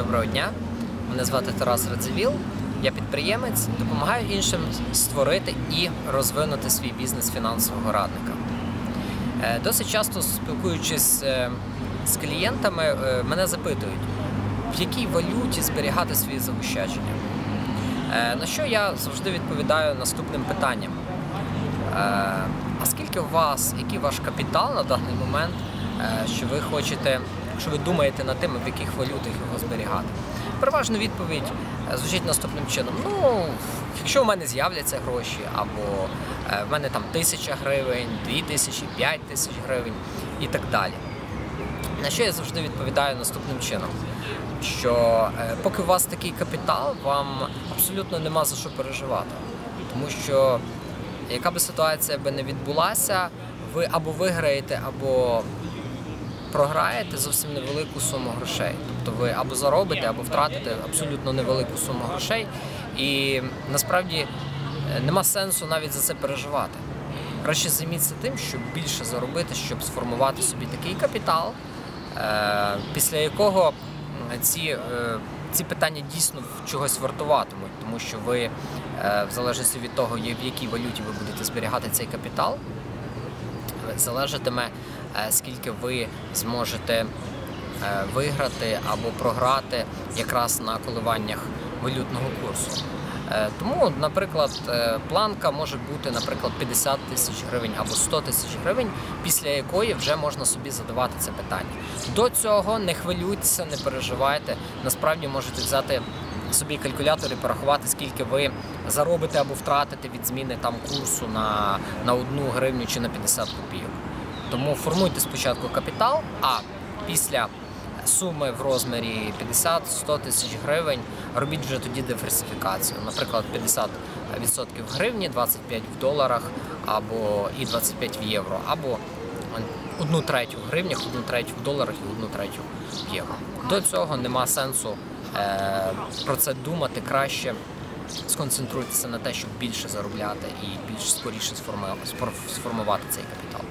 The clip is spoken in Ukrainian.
Доброго дня, мене звати Тарас Радзивіл. Я підприємець, допомагаю іншим створити і розвинути свій бізнес фінансового радника. Е, Досить часто спілкуючись е, з клієнтами, е, мене запитують, в якій валюті зберігати свої заощадження. На що я завжди відповідаю наступним питанням. А скільки у вас, який ваш капітал на даний момент, що ви хочете, що ви думаєте над тим, в яких валютах його зберігати? Переважна відповідь е, звучить наступним чином: ну, якщо у мене з'являться гроші, або е, в мене там тисяча гривень, дві тисячі, п'ять тисяч гривень і так далі. На що я завжди відповідаю наступним чином: що е, поки у вас такий капітал, вам абсолютно нема за що переживати. Тому що яка би ситуація би не відбулася, ви або виграєте, або програєте зовсім невелику суму грошей. Тобто ви або заробите, або втратите абсолютно невелику суму грошей. І насправді е, нема сенсу навіть за це переживати. Краще займіться тим, щоб більше заробити, щоб сформувати собі такий капітал, е, після якого ці, е, ці питання дійсно чогось вартуватимуть, тому що ви, в залежності від того, в якій валюті ви будете зберігати цей капітал, залежатиме, е, скільки ви зможете е, виграти або програти якраз на коливаннях валютного курсу. Е, Тому, наприклад, планка може бути, наприклад, 50 тисяч гривень або 100 тисяч гривень, після якої вже можна собі задавати це питання. До цього не хвилюйтеся, не переживайте. Насправді можете взяти собі калькулятор і порахувати, скільки ви заробите або втратите від зміни там курсу на, на одну гривню чи на 50 копійок. Тому формуйте спочатку капітал, а після суми в розмірі 50-100 тисяч гривень робіть вже тоді диверсифікацію. Наприклад, 50% в гривні, 25 в доларах або і 25 в євро, або одну третю в гривнях, одну третю в доларах і одну третю в євро. До цього нема сенсу про це думати краще. Сконцентруйтеся на те, щоб більше заробляти і більш скоріше сформу- сформувати цей капітал.